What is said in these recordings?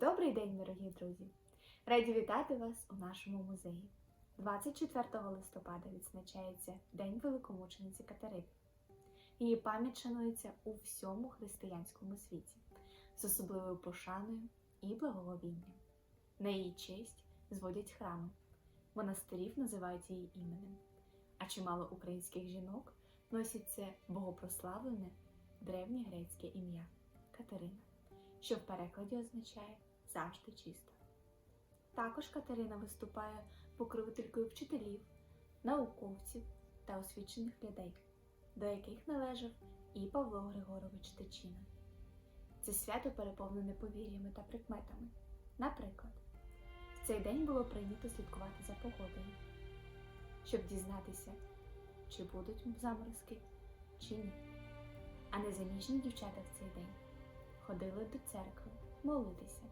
Добрий день, дорогі друзі! Раді вітати вас у нашому музеї. 24 листопада відзначається День великомучениці Катерини. Її пам'ять шанується у всьому християнському світі з особливою пошаною і благоговінням. На її честь зводять храми, монастирів називають її іменем, а чимало українських жінок носять це богопрославлене древньогрецьке ім'я Катерина, що в перекладі означає завжди чиста. Також Катерина виступає покровителькою вчителів, науковців та освічених людей, до яких належав і Павло Григорович Тичина. Це свято переповнене повір'ями та прикметами. Наприклад, в цей день було прийнято слідкувати за погодою, щоб дізнатися, чи будуть заморозки, чи ні. А незаміжні дівчата в цей день ходили до церкви молитися,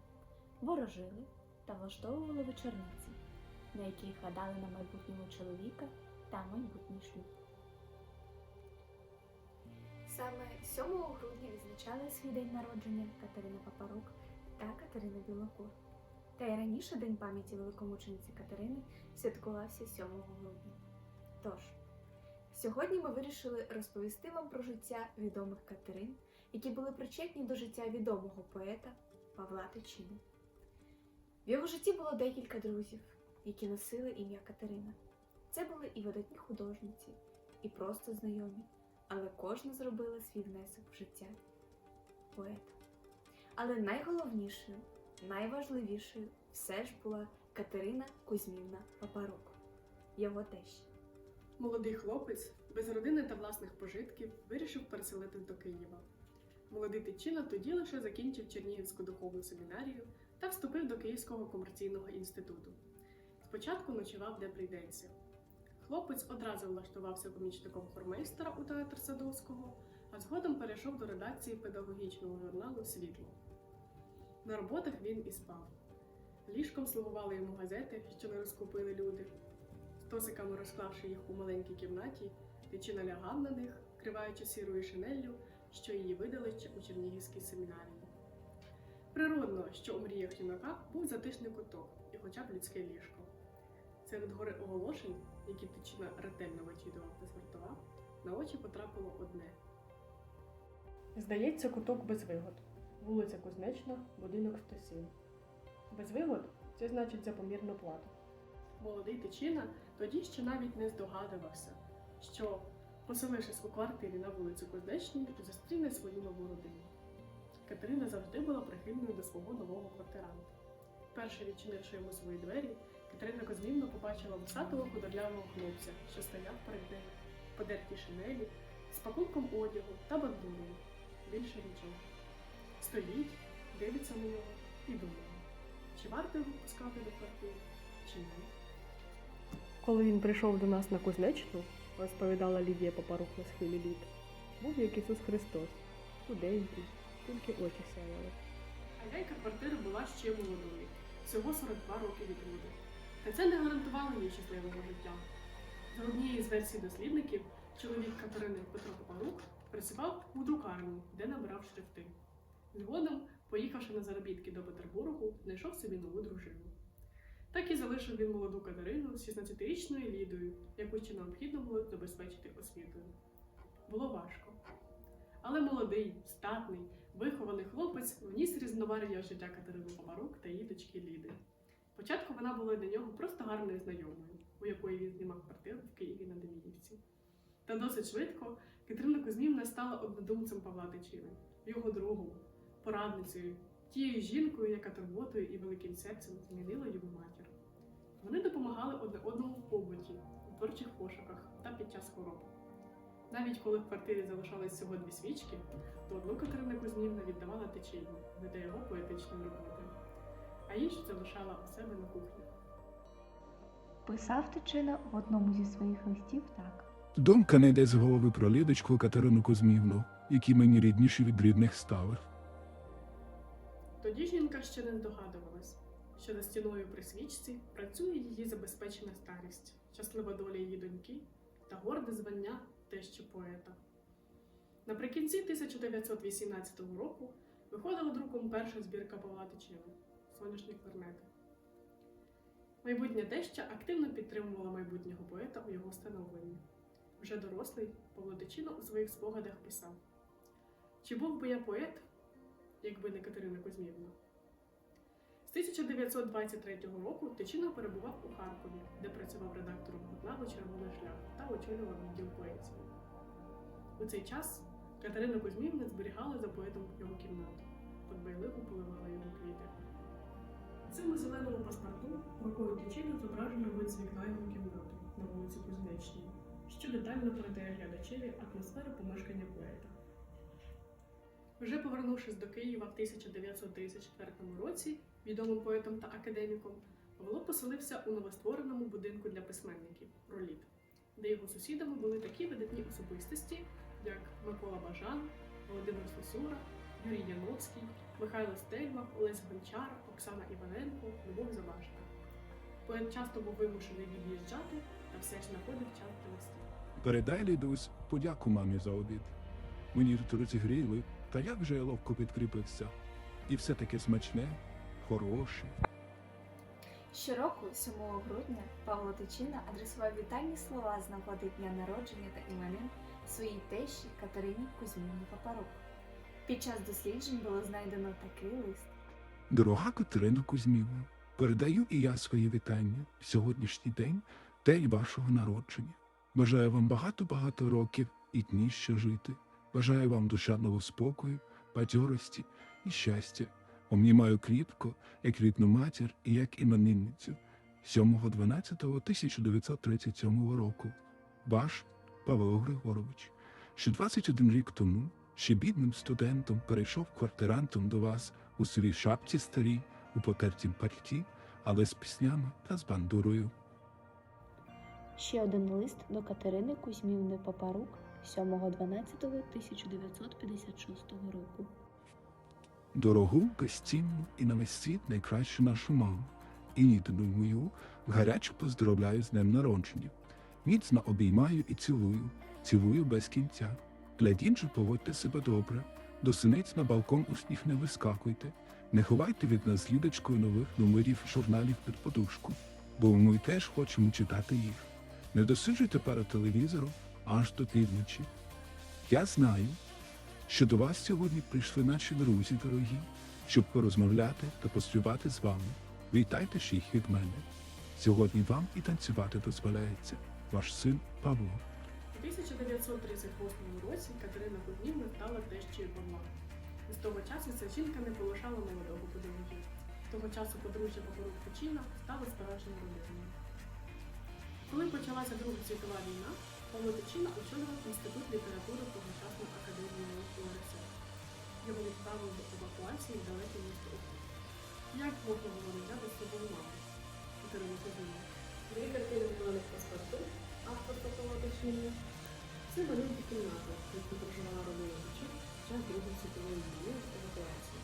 ворожили та влаштовували вечорниці, на яких гадали на майбутнього чоловіка та майбутній шлюб. Саме 7 грудня відзначали свій день народження Катерина Папарук та Катерина Білокур. Та й раніше День пам'яті великомучениці Катерини святкувався 7 грудня. Тож, сьогодні ми вирішили розповісти вам про життя відомих Катерин, які були причетні до життя відомого поета Павла Тичини. В його житті було декілька друзів, які носили ім'я Катерина. Це були і видатні художниці, і просто знайомі, але кожна зробила свій внесок в життя поета. Але найголовнішою, найважливішою все ж була Катерина Кузьмівна Папарук, його теща. Молодий хлопець без родини та власних пожитків вирішив переселитись до Києва. Молодий Тичина тоді лише закінчив Чернігівську духовну семінарію та вступив до Київського комерційного інституту. Спочатку ночував, де прийдеться. Хлопець одразу влаштувався помічником хормейстера у театр Садовського, а згодом перейшов до редакції педагогічного журналу Світло. На роботах він і спав. Ліжком слугували йому газети, що не розкупили люди. Стосиками розклавши їх у маленькій кімнаті, Тичина лягав на них, криваючи сірою шинеллю, що її видали у Чернігівській семінарії. Природно, що у мріях юнака був затишний куток і хоча б людське ліжко. Серед гори оголошень, які Тичина ретельно вичитував та сортував, на очі потрапило одне. Здається, куток без вигод. Вулиця Кузнечна, будинок 107. Без вигод це значить за помірну плату. Молодий Тичина тоді ще навіть не здогадувався, що, поселившись у квартирі на вулиці Кузнечній, зустріне свою нову родину. Катерина завжди була прихильною до свого нового квартиранта. Перше відчинивши йому свої двері, Катерина Козмівна побачила вусатого худорлявого хлопця, що стояв перед нею, в подертій шинелі, з пакунком одягу та бандурою. Більше нічого. Стоїть, дивиться на нього і думає, чи варто його пускати до квартири, чи ні. Коли він прийшов до нас на Кузнечну, розповідала Лідія Попарук на схилі літ, був як Ісус Христос, худенький, тільки очі сяяли. Хазяйка квартири була ще молодою, всього 42 роки від роду. Та це не гарантувало їй щасливого життя. За однією з версій дослідників, чоловік Катерини Петро Попарук працював у друкарні, де набирав шрифти. Згодом, поїхавши на заробітки до Петербургу, знайшов собі нову дружину. Так і залишив він молоду Катерину з 16-річною Лідою, яку ще необхідно було забезпечити освітою. Було важко. Але молодий, статний, вихований хлопець вніс різноварення життя Катерини Помарук та її дочки Ліди. Спочатку вона була для нього просто гарною знайомою, у якої він знімав квартиру в Києві на Деміївці. Та досить швидко Катерина Кузьмівна стала однодумцем Павла Тичини, його другом, порадницею, тією жінкою, яка турботою і великим серцем змінила його матір. Вони допомагали одне одному в побуті, у творчих пошуках та під час хвороб. Навіть коли в квартирі залишались всього дві свічки, то одну Катерина Кузьмівна віддавала течію для його поетичної роботи, а іншу залишала у себе на кухні. Писав Тичина в одному зі своїх листів так. Думка не йде з голови про Лідочку Катерину Кузьмівну, які мені рідніші від рідних стали. Тоді жінка ще не здогадувалась, що за стіною при свічці працює її забезпечена старість, щаслива доля її доньки та горде звання тещі поета. Наприкінці 1918 року виходила друком перша збірка Павла Тичини сонячні кларнети. Майбутня теща активно підтримувала майбутнього поета у його становленні. Вже дорослий Павло Тичина у своїх спогадах писав: Чи був би я поет, якби не Катерина Кузьмівна? З 1923 року Тичина перебував у Харкові, де працював редактором журналу Червоний шлях та очолював відділ поезії. У цей час Катерина Кузьмівна зберігала за поетом його кімнату, подбайливо поливала його квіти. У цьому зеленому паспорту рукою Тичина зображено вид з вікна його кімнати на вулиці Кузнечній, що детально передає глядачеві атмосферу помешкання поета. Вже повернувшись до Києва в 1934 році, відомим поетом та академіком, Павло поселився у новоствореному будинку для письменників Проліт, де його сусідами були такі видатні особистості, як Микола Бажан, Володимир Сосура, Юрій Яновський, Михайло Стельмах, Олесь Гончар, Оксана Іваненко, Любов Заважка. Поет часто був вимушений від'їжджати та все ж знаходив час для листів. Передай Лідусь подяку мамі за обід. Мені тут розігріли, та як же я ловко підкріпився. І все таке смачне, хороше. Щороку, 7 грудня, Павло Тичина адресував вітальні слова з нагоди дня народження та іменин своїй тещі Катерині Кузьмівні Папарук. Під час досліджень було знайдено такий лист. Дорога Катерина Кузьмівна, передаю і я свої вітання в сьогоднішній день, день вашого народження. Бажаю вам багато-багато років і дні ще жити. Бажаю вам душевного спокою, бадьорості і щастя. Обнімаю кріпко, як рідну матір і як іменинницю 7.12.1937 року. Ваш Павло Григорович, що 21 рік тому ще бідним студентом перейшов квартирантом до вас у своїй шапці старій, у потертім пальті, але з піснями та з бандурою. Ще один лист до Катерини Кузьмівни Папарук 7.12.1956 року. Дорогу, безцінну і на весь світ найкращу нашу маму. І нідану мою гаряче поздоровляю з днем народження. Міцно обіймаю і цілую, цілую без кінця. Глядіть же, поводьте себе добре. До синиць на балкон у сніг не вискакуйте. Не ховайте від нас Лідочкою нових номерів журналів під подушку, бо ми теж хочемо читати їх. Не досиджуйте перед телевізором аж до півночі. Я знаю, що до вас сьогодні прийшли наші друзі дорогі, щоб порозмовляти та поспівати з вами. Вітайте ж їх від мене. Сьогодні вам і танцювати дозволяється. Ваш син Павло. У 1938 році Катерина Кузьмівна стала тещею Павла. З того часу ця жінка не полишала молодого подорожжя. З того часу подружжя Папорук Печіна стало справжньою родиною. Коли почалася Друга світова війна, Павло Тичина очолював Інститут літератури тогочасної академії наук УРСР. Його відправили до евакуації в далеке місто. Як можна було взяти з собою Кузьмівну. Дві картини зелених паспорту, авторства Павла Тичини. Це маленька кімната, в проживала родина Тичин під час Другої світової війни в евакуації.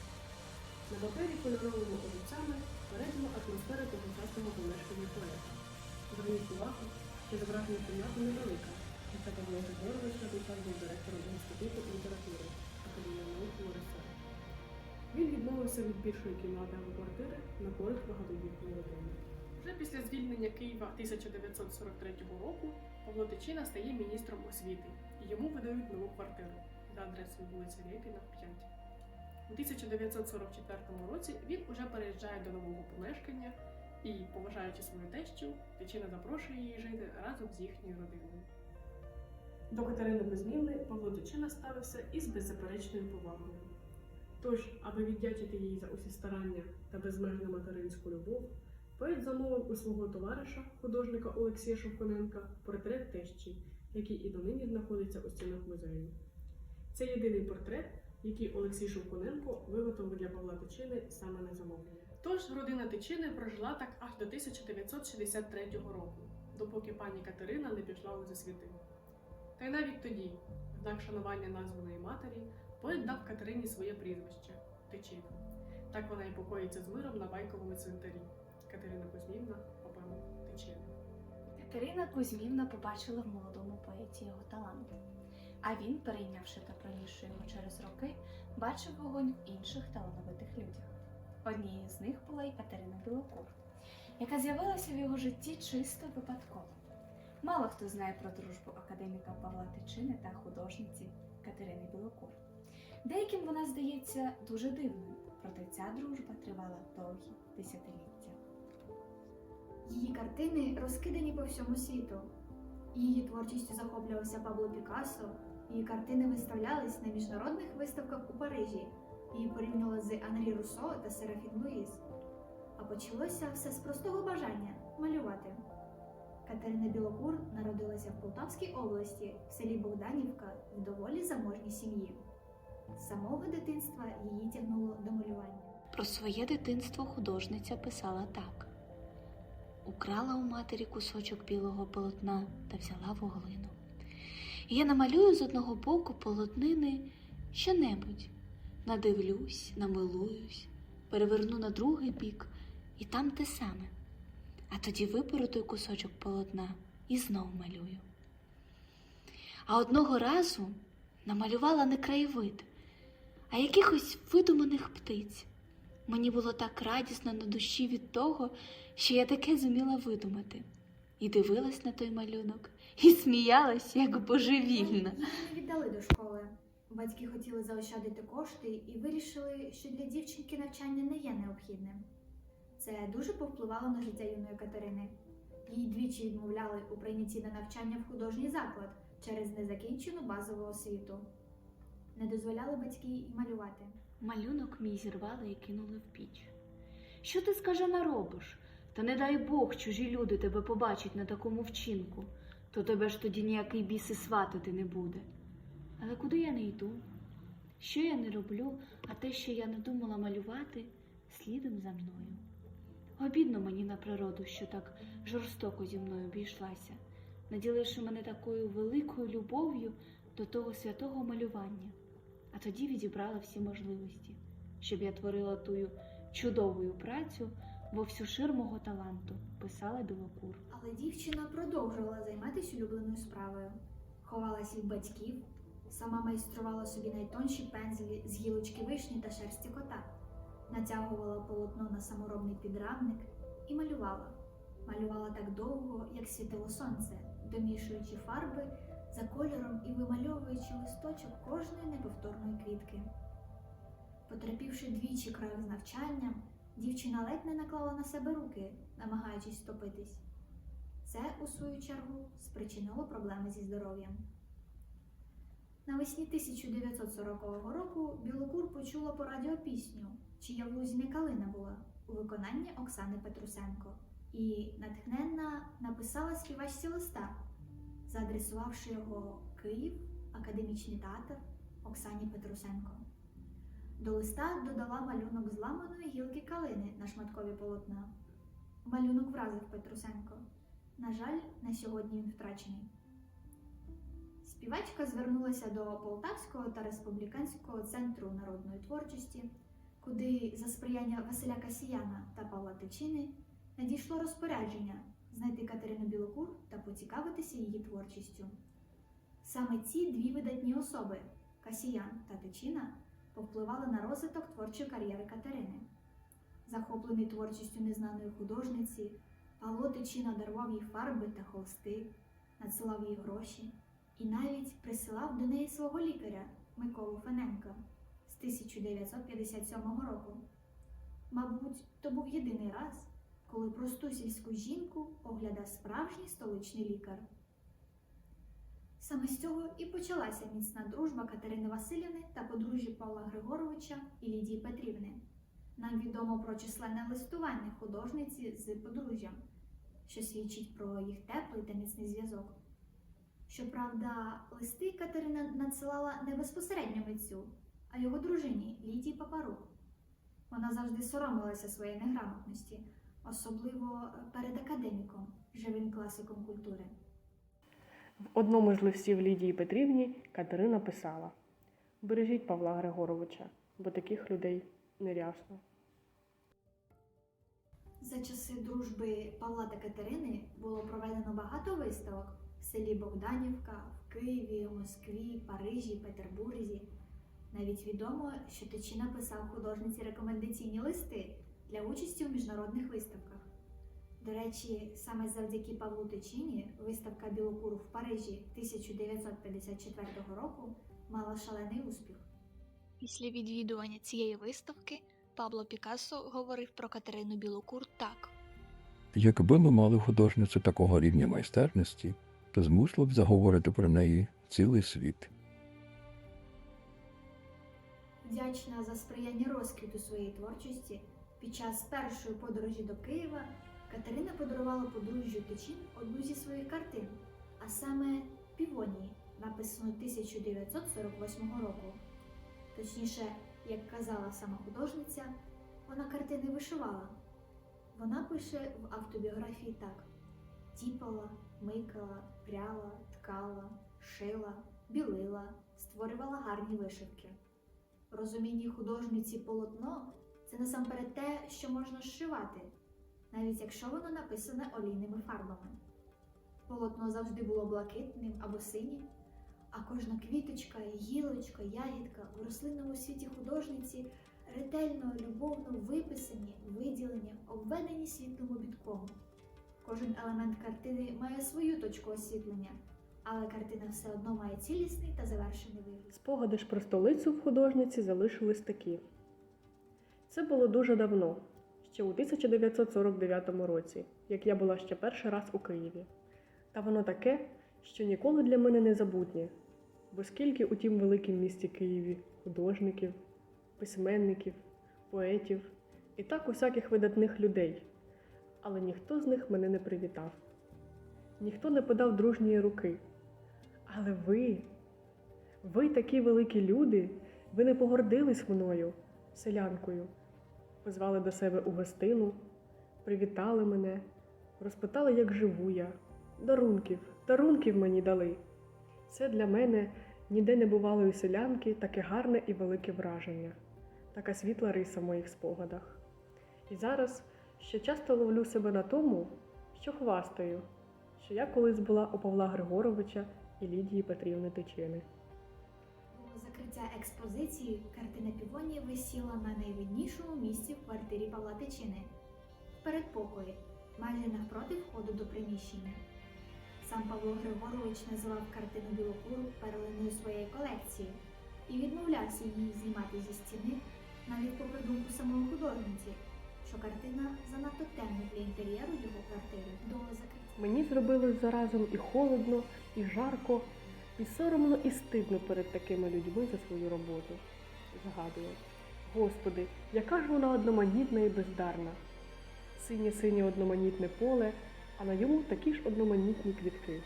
На папері кольоровими олівцями передано атмосферу тогочасного помешкання поета. Зверніть увагу, що зображення кімнати невелика, і це Павло Григорович час був директором Інституту літератури Академії наук УРСР. Він відмовився від більшої кімнати або квартири на користь багатодітної родини. Вже після звільнення Києва 1943 року Павло Тичина стає міністром освіти і йому видають нову квартиру за адресою вулиця Рєпіна, 5. У 1944 році він уже переїжджає до нового помешкання і, поважаючи свою тещу, Тичина запрошує її жити разом з їхньою родиною. До Катерини Безмінни Павло Тичина ставився із беззаперечною повагою. Тож, аби віддячити їй за усі старання та безмежну материнську любов, поет замовив у свого товариша, художника Олексія Шовконенка, портрет тещі, який і донині знаходиться у стінах музею. Це єдиний портрет, який Олексій Шовконенко виготовив для Павла Тичини саме на замовлення. Тож родина Тичини прожила так аж до 1963 року, допоки пані Катерина не пішла у засвіти. Та й навіть тоді, в знак шанування названої матері, поет дав Катерині своє прізвище Тичина. Так вона і покоїться з миром на байковому цвинтарі. Катерина Кузьмівна, Папарук, Тичина. Катерина Кузьмівна побачила в молодому поеті його талант. А він, перейнявши та пронісши його через роки, бачив вогонь в інших талановитих людях. Однією з них була і Катерина Білокур, яка з'явилася в його житті чисто випадково. Мало хто знає про дружбу академіка Павла Тичини та художниці Катерини Білокур. Деяким вона здається дуже дивною, проте ця дружба тривала довгі десятиліття. Її картини розкидані по всьому світу. Її творчістю захоплювався Пабло Пікассо, її картини виставлялись на міжнародних виставках у Парижі. Її порівнювали з Анрі Руссо та Серафін Луїс. А почалося все з простого бажання малювати. Катерина Білокур народилася в Полтавській області, в селі Богданівка, в доволі заможній сім'ї. З самого дитинства її тягнуло до малювання. Про своє дитинство художниця писала так: Украла у матері кусочок білого полотна та взяла вуглину. Я намалюю з одного боку полотнини що-небудь. Надивлюсь, намилуюсь, переверну на другий бік, і там те саме. А тоді виберу той кусочок полотна і знов малюю. А одного разу намалювала не краєвид, а якихось видуманих птиць. Мені було так радісно на душі від того, що я таке зуміла видумати. І дивилась на той малюнок, і сміялась, як божевільна. Віддали до школи. Батьки хотіли заощадити кошти і вирішили, що для дівчинки навчання не є необхідним. Це дуже повпливало на життя юної Катерини. Їй двічі відмовляли у прийнятті на навчання в художній заклад через незакінчену базову освіту. Не дозволяли батьки й малювати. Малюнок мій зірвали і кинули в піч. Що ти скажена робиш? Та не дай Бог, чужі люди тебе побачать на такому вчинку, то тебе ж тоді ніякий біс і сватати не буде. Але куди я не йду? Що я не роблю, а те, що я не думала малювати, слідом за мною. Обідно мені на природу, що так жорстоко зі мною обійшлася, наділивши мене такою великою любов'ю до того святого малювання, а тоді відібрала всі можливості, щоб я творила тую чудовою працю во всю шир мого таланту, писала Білокур. Але дівчина продовжувала займатися улюбленою справою. Ховалась від батьків, сама майструвала собі найтонші пензлі з гілочки вишні та шерсті кота, натягувала полотно на саморобний підрамник і малювала. Малювала так довго, як світило сонце, домішуючи фарби за кольором і вимальовуючи листочок кожної неповторної квітки. Потерпівши двічі крах з навчанням, дівчина ледь не наклала на себе руки, намагаючись стопитись. Це, у свою чергу, спричинило проблеми зі здоров'ям. Навесні 1940 року Білокур почула по радіо пісню, чия в лузі не калина була, у виконанні Оксани Петрусенко, і натхненна написала співачці листа, заадресувавши його Київ, академічний театр Оксані Петрусенко. До листа додала малюнок зламаної гілки калини на шматкові полотна. Малюнок вразив Петрусенко. На жаль, на сьогодні він втрачений. Співачка звернулася до Полтавського та Республіканського центру народної творчості, куди за сприяння Василя Касіяна та Павла Тичини надійшло розпорядження знайти Катерину Білокур та поцікавитися її творчістю. Саме ці дві видатні особи Касіян та Тичина повпливали на розвиток творчої кар'єри Катерини. Захоплений творчістю незнаної художниці, Павло Тичина дарував їй фарби та холсти, надсилав їй гроші і навіть присилав до неї свого лікаря Миколу Фененка з 1957 року. Мабуть, то був єдиний раз, коли просту сільську жінку оглядав справжній столичний лікар. Саме з цього і почалася міцна дружба Катерини Васильівни та подружжя Павла Григоровича і Лідії Петрівни. Нам відомо про численне листування художниці з подружжям, що свідчить про їх теплий та міцний зв'язок. Щоправда, листи Катерина надсилала не безпосередньо митцю, а його дружині Лідії Папарук. Вона завжди соромилася своєї неграмотності, особливо перед академіком, живим класиком культури. В одному з листів Лідії Петрівні Катерина писала: Бережіть Павла Григоровича, бо таких людей нерясно. За часи дружби Павла та Катерини було проведено багато виставок в селі Богданівка, в Києві, Москві, Парижі, Петербурзі. Навіть відомо, що Тичина писав художниці рекомендаційні листи для участі у міжнародних виставках. До речі, саме завдяки Павлу Тичині виставка Білокуру в Парижі 1954 року мала шалений успіх. Після відвідування цієї виставки Пабло Пікассо говорив про Катерину Білокур так. Якби ми мали художницю такого рівня майстерності, то змусило б заговорити про неї цілий світ. Вдячна за сприяння розквіту своєї творчості, під час першої подорожі до Києва Катерина подарувала подружжю Тичин одну зі своїх картин, а саме Півонії, написану 1948 року. Точніше, як казала сама художниця, вона картини вишивала. Вона пише в автобіографії так: тіпала, микала, пряла, ткала, шила, білила, створювала гарні вишивки. Розумінні художниці полотно це насамперед те, що можна зшивати, навіть якщо воно написане олійними фарбами. Полотно завжди було блакитним або синім, а кожна квіточка, гілочка, ягідка в рослинному світі художниці ретельно, любовно виписані, виділені, обведені світлим обідком. Кожен елемент картини має свою точку освітлення, але картина все одно має цілісний та завершений вигляд. Спогади ж про столицю в художниці залишились такі. Це було дуже давно, ще у 1949 році, як я була ще перший раз у Києві. Та воно таке, що ніколи для мене не забутнє, бо скільки у тім великім місті Києві художників, письменників, поетів і так усяких видатних людей, але ніхто з них мене не привітав, ніхто не подав дружньої руки. Але ви, ви такі великі люди, ви не погордились мною, селянкою, позвали до себе у гостину, привітали мене, розпитали, як живу я, дарунків, дарунків мені дали. Це для мене ніде не бувалої селянки таке гарне і велике враження, така світла риса в моїх спогадах. І зараз ще часто ловлю себе на тому, що хвастаю, що я колись була у Павла Григоровича і Лідії Петрівни Тичини. До закриття експозиції картина Півонії висіла на найвиднішому місці в квартирі Павла Тичини в передпокої, майже навпроти входу до приміщення. Сам Павло Григорович називав картину Білокуру перлиною своєї колекції і відмовлявся її знімати зі стіни, навіть попри думку самої художниці, що картина занадто темна для інтер'єру його квартири. До закриття Мені зробилось заразом і холодно, і жарко, і соромно, і стидно перед такими людьми за свою роботу. Згадую. Господи, яка ж вона одноманітна і бездарна. Синє синє одноманітне поле, а на йому такі ж одноманітні квітки.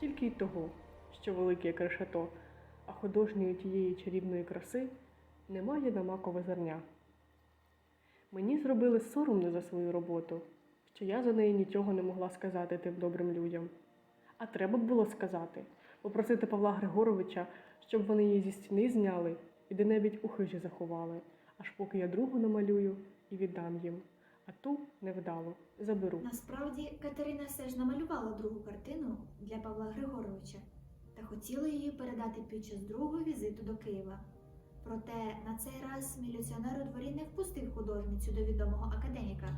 Тільки й того, що велике як решето, а художньої тієї чарівної краси немає на макове зерня. Мені зробили соромно за свою роботу, що я за неї нічого не могла сказати тим добрим людям. А треба б було сказати, попросити Павла Григоровича, щоб вони її зі стіни зняли і де-небудь у хижі заховали, аж поки я другу намалюю і віддам їм, а ту невдало заберу. Насправді Катерина все ж намалювала другу картину для Павла Григоровича та хотіла її передати під час другого візиту до Києва. Проте на цей раз міліціонер у дворі не впустив художницю до відомого академіка.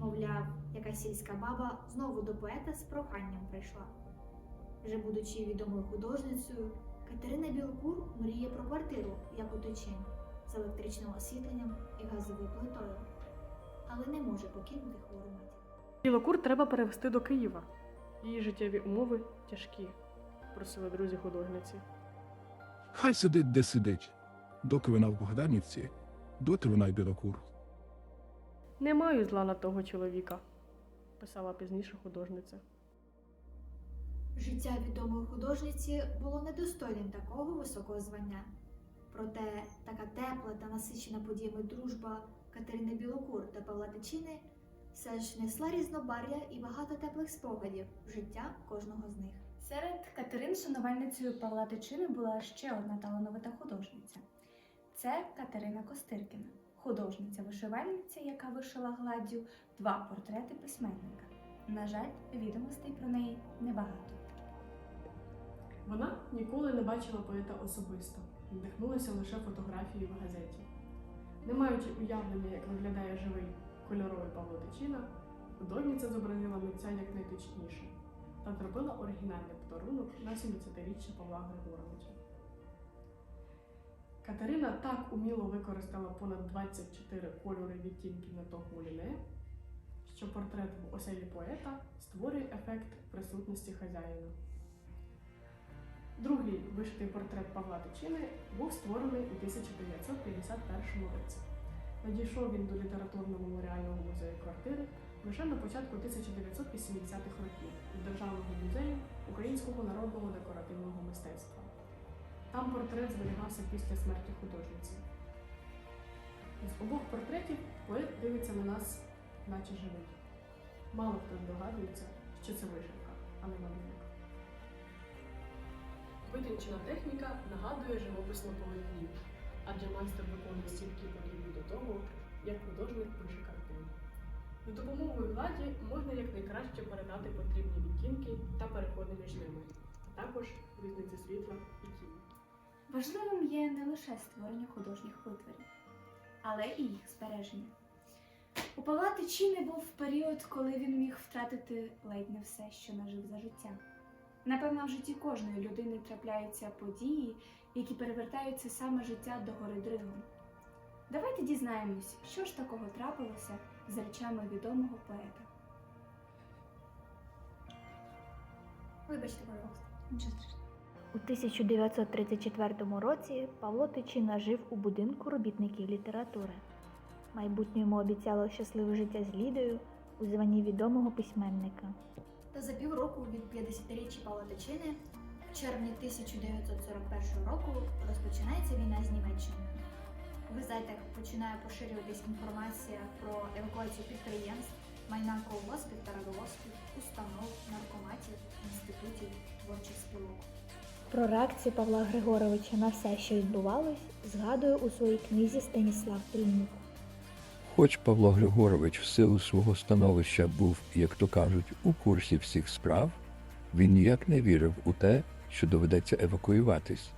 Мовляв, якась сільська баба знову до поета з проханням прийшла. Вже будучи відомою художницею, Катерина Білкур мріє про квартиру, як у Тичин, з електричним освітленням і газовою плитою, але не може покинути хвору матір. Білокур треба перевести до Києва. Її життєві умови тяжкі, просили друзі художниці. Хай сидить, де сидить. Доки вона в Богданівці, доти вона й білокур. Не маю зла на того чоловіка, писала пізніше художниця. Життя відомої художниці було недостойним такого високого звання. Проте така тепла та насичена подіями дружба Катерини Білокур та Павла Тичини все ж несла різнобар'я і багато теплих спогадів в життя кожного з них. Серед Катерин шанувальницею Павла Тичини була ще одна талановита художниця. Це Катерина Костиркіна, художниця-вишивальниця, яка вишила гладдю два портрети письменника. На жаль, відомостей про неї небагато. Вона ніколи не бачила поета особисто, надихнулися лише фотографії в газеті. Не маючи уявлення, як виглядає живий кольоровий Павло Тичина, художниця зобразила митця якнайточніше та зробила оригінальний подарунок на 70-річчя Павла Григоровича. Катерина так уміло використала понад 24 кольори відтінків на того ліне, що портрет в оселі поета створює ефект присутності хазяїна. Другий вишитий портрет Павла Тичини був створений у 1951 році. Надійшов він до літературно-меморіального музею квартири лише на початку 1980-х років від Державного музею українського народного декоративного мистецтва. Там портрет зберігався після смерті художниці. З обох портретів поет дивиться на нас, наче живий. Мало хто здогадується, що це вишивка, а не малюнок. Витончена техніка нагадує живопис на полотні, адже майстер виконує стільки подібні до того, як художник пише картину. За допомогою владі можна якнайкраще передати потрібні відтінки та переходи між ними, а також різниці світла і тіні. Важливим є не лише створення художніх витворів, але і їх збереження. У Павла Тичини був період, коли він міг втратити ледь не все, що нажив за життя. Напевно, в житті кожної людини трапляються події, які перевертаються саме життя до гори дригом. Давайте дізнаємось, що ж такого трапилося з речами відомого поета. Вибачте, пожалуйста. Нічого страшного. У 1934 році Павло Тичина жив у будинку робітників літератури. Майбутнє йому обіцяло щасливе життя з Лідою у званні відомого письменника. Та за півроку від 50-річчя Павла Тичини в червні 1941 року розпочинається війна з Німеччиною. В газетах починає поширюватись інформація про евакуацію підприємств, майна колгоспів та радовозків, установ, наркоматів, інститутів, творчих спілок. Про реакцію Павла Григоровича на все, що відбувалось, згадує у своїй книзі Станіслав Тельнюк. Хоч Павло Григорович в силу свого становища був, як то кажуть, у курсі всіх справ, він ніяк не вірив у те, що доведеться евакуюватись.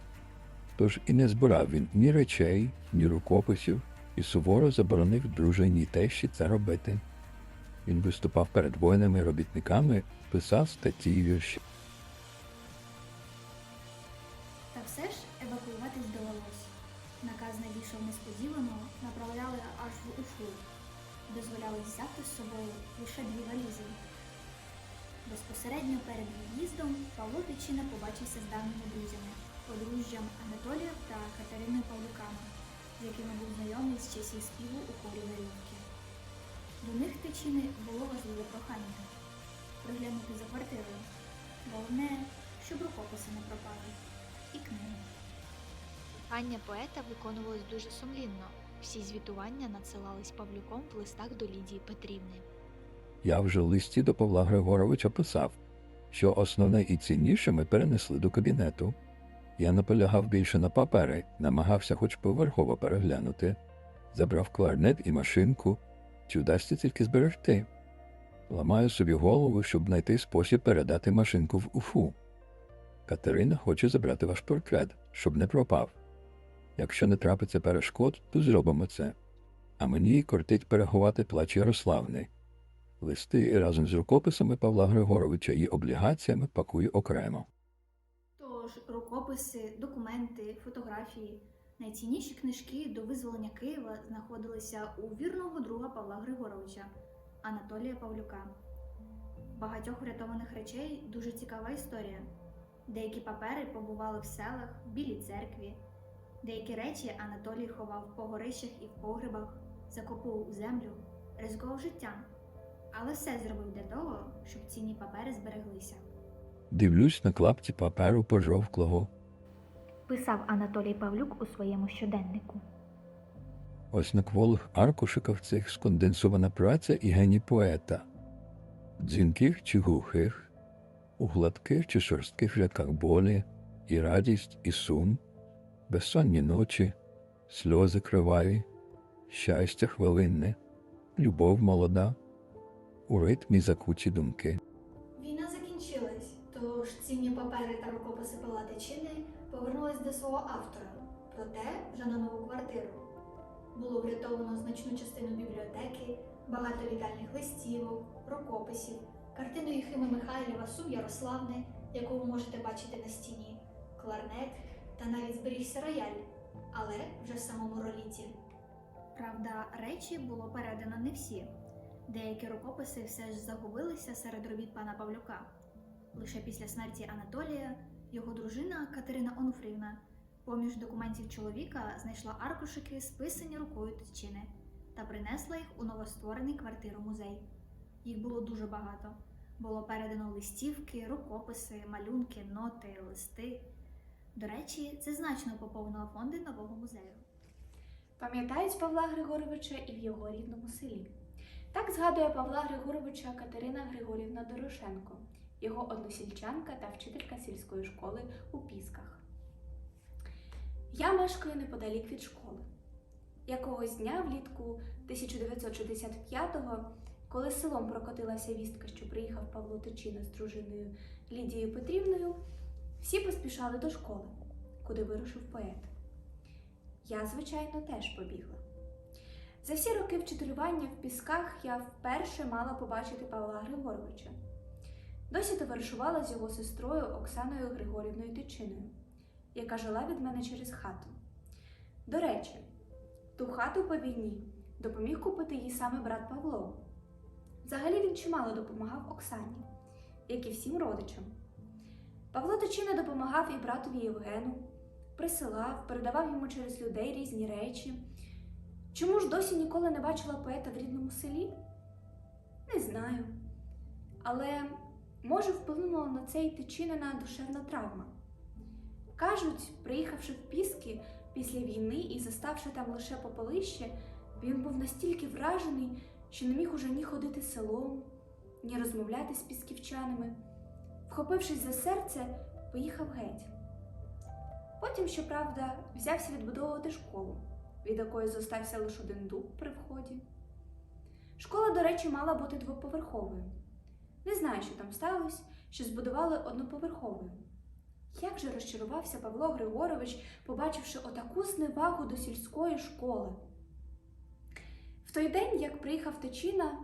Тож і не збирав він ні речей, ні рукописів, і суворо заборонив дружині тещі це робити. Він виступав перед воїнами робітниками, писав статті й вірші. Надійшов несподівано, направляли аж в Уфу. Дозволяли взяти з собою лише дві валізи. Безпосередньо перед від'їздом Павло Тичина побачився з давніми друзями, подружжям Анатолієм та Катериною Павлюками, з якими був знайомий з часів співу у хорі Варівки. До них Тичини було важливе прохання приглянути за квартирою. Головне, щоб рукописи не пропали. І книги. Прохання поета виконувалось дуже сумлінно. Всі звітування надсилались Павлюком в листах до Лідії Петрівни. Я вже в листі до Павла Григоровича писав, що основне і цінніше ми перенесли до кабінету. Я наполягав більше на папери, намагався хоч поверхово переглянути, забрав кларнет і машинку, чи вдасться тільки зберегти. Ламаю собі голову, щоб знайти спосіб передати машинку в Уфу. Катерина хоче забрати ваш портрет, щоб не пропав. Якщо не трапиться перешкод, то зробимо це. А мені кортить переховати плач Ярославни. Листи разом з рукописами Павла Григоровича і облігаціями пакую окремо. Тож рукописи, документи, фотографії, найцінніші книжки до визволення Києва знаходилися у вірного друга Павла Григоровича Анатолія Павлюка. Багатьох врятованих речей дуже цікава історія. Деякі папери побували в селах, в Білій церкві. Деякі речі Анатолій ховав по горищах і в погребах, закопував у землю, ризикував життям. Але все зробив для того, щоб цінні папери збереглися. Дивлюсь на клапті паперу пожовклого. Писав Анатолій Павлюк у своєму щоденнику. Ось на кволих аркушиках цих сконденсована праця і геній поета. Дзвінких чи глухих, у гладких чи шорстких рядках болі, і радість, і сум, безсонні ночі, сльози криваві, щастя хвилинне, любов молода, у ритмі закуті думки. Війна закінчилась, тож цінні папери та рукописи Павла Тичини повернулись до свого автора, Проте вже на нову квартиру. Було врятовано значну частину бібліотеки, багато вітальних листівок, рукописів, картину Єхима Михайлєва Сум Ярославне, яку ви можете бачити на стіні, кларнет та навіть зберігся рояль, але вже в самому роліті. Правда, речі було передано не всі. Деякі рукописи все ж загубилися серед робіт пана Павлюка. Лише після смерті Анатолія його дружина Катерина Онуфрівна поміж документів чоловіка знайшла аркушики, списані рукою Тичини, та принесла їх у новостворений квартиру музей. Їх було дуже багато. Було передано листівки, рукописи, малюнки, ноти, листи. До речі, це значно поповнило фонди нового музею. Пам'ятають Павла Григоровича і в його рідному селі. Так згадує Павла Григоровича Катерина Григорівна Дорошенко, його односельчанка та вчителька сільської школи у Пісках. Я мешкаю неподалік від школи. Якогось дня влітку 1965-го, коли селом прокотилася вістка, що приїхав Павло Тичина з дружиною Лідією Петрівною, всі поспішали до школи, куди вирушив поет. Я, звичайно, теж побігла. За всі роки вчителювання в пісках я вперше мала побачити Павла Григоровича. Досі товаришувала з його сестрою Оксаною Григорівною Тичиною, яка жила від мене через хату. До речі, ту хату по війні допоміг купити їй саме брат Павло. Взагалі він чимало допомагав Оксані, як і всім родичам. Павло Тичина допомагав і братові Євгену, присилав, передавав йому через людей різні речі. Чому ж досі ніколи не бачила поета в рідному селі? Не знаю. Але може вплинула на це й тичинена душевна травма. Кажуть, приїхавши в Піски після війни і заставши там лише попелище, він був настільки вражений, що не міг уже ні ходити селом, ні розмовляти з пісківчанами. Вхопившись за серце, поїхав геть. Потім, щоправда, взявся відбудовувати школу, від якої зостався лише один дуб при вході. Школа, до речі, мала бути двоповерховою. Не знаю, що там сталося, що збудували одноповерховою. Як же розчарувався Павло Григорович, побачивши отаку зневагу до сільської школи. В той день, як приїхав Тичина,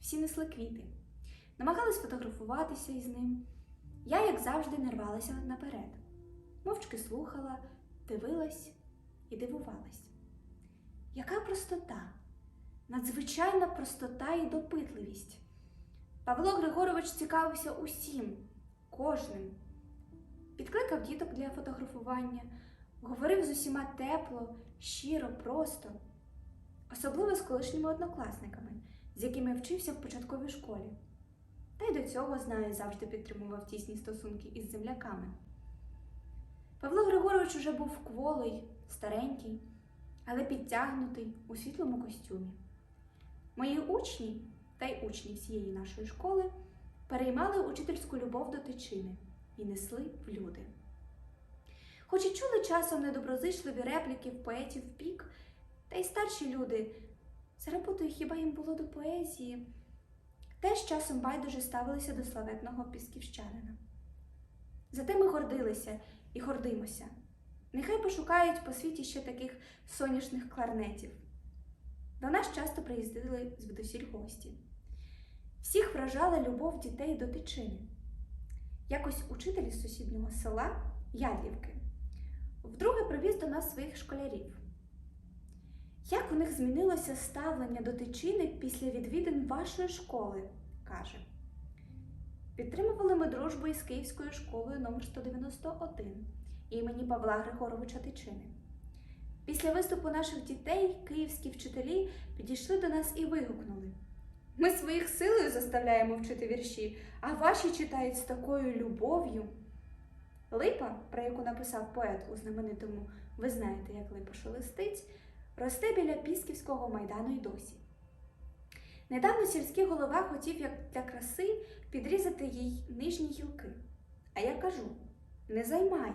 всі несли квіти, намагались фотографуватися із ним. Я, як завжди, не рвалася наперед мовчки слухала, дивилась і дивувалась. Яка простота, надзвичайна простота і допитливість. Павло Григорович цікавився усім, кожним. Підкликав діток для фотографування, говорив з усіма тепло, щиро, просто, особливо з колишніми однокласниками, з якими вчився в початковій школі. Та й до цього, знаю, завжди підтримував тісні стосунки із земляками. Павло Григорович уже був кволий, старенький, але підтягнутий у світлому костюмі. Мої учні та й учні всієї нашої школи переймали учительську любов до тичини і несли в люди. Хоч і чули часом недоброзичливі репліки в поетів пік, та й старші люди, за роботою хіба їм було до поезії, теж часом байдуже ставилися до славетного пісківщанина. Зате ми гордилися і гордимося. Нехай пошукають по світі ще таких соняшних кларнетів. До нас часто приїздили звідусіль гості. Всіх вражала любов дітей до тичини. Якось учитель із сусіднього села Ядлівки вдруге привіз до нас своїх школярів. Як у них змінилося ставлення до тичини після відвідин вашої школи, каже. Підтримували ми дружбу із Київською школою номер 191 імені Павла Григоровича Тичини. Після виступу наших дітей київські вчителі підійшли до нас і вигукнули: Ми своїх силою заставляємо вчити вірші, а ваші читають з такою любов'ю. Липа, про яку написав поет у знаменитому Ви знаєте, як липа шелестить, росте біля Пісківського майдану й досі. Недавно сільський голова хотів, як для краси, підрізати їй нижні гілки. А я кажу: не займай.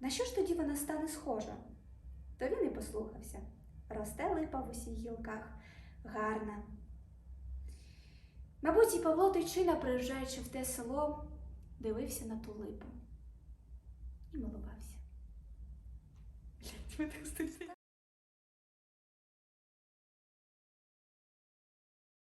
На що ж тоді вона стане схожа? То він і послухався. Росте липа в усіх гілках, гарна. Мабуть, і Павло Тичина, приїжджаючи в те село, дивився на ту липу і милувався.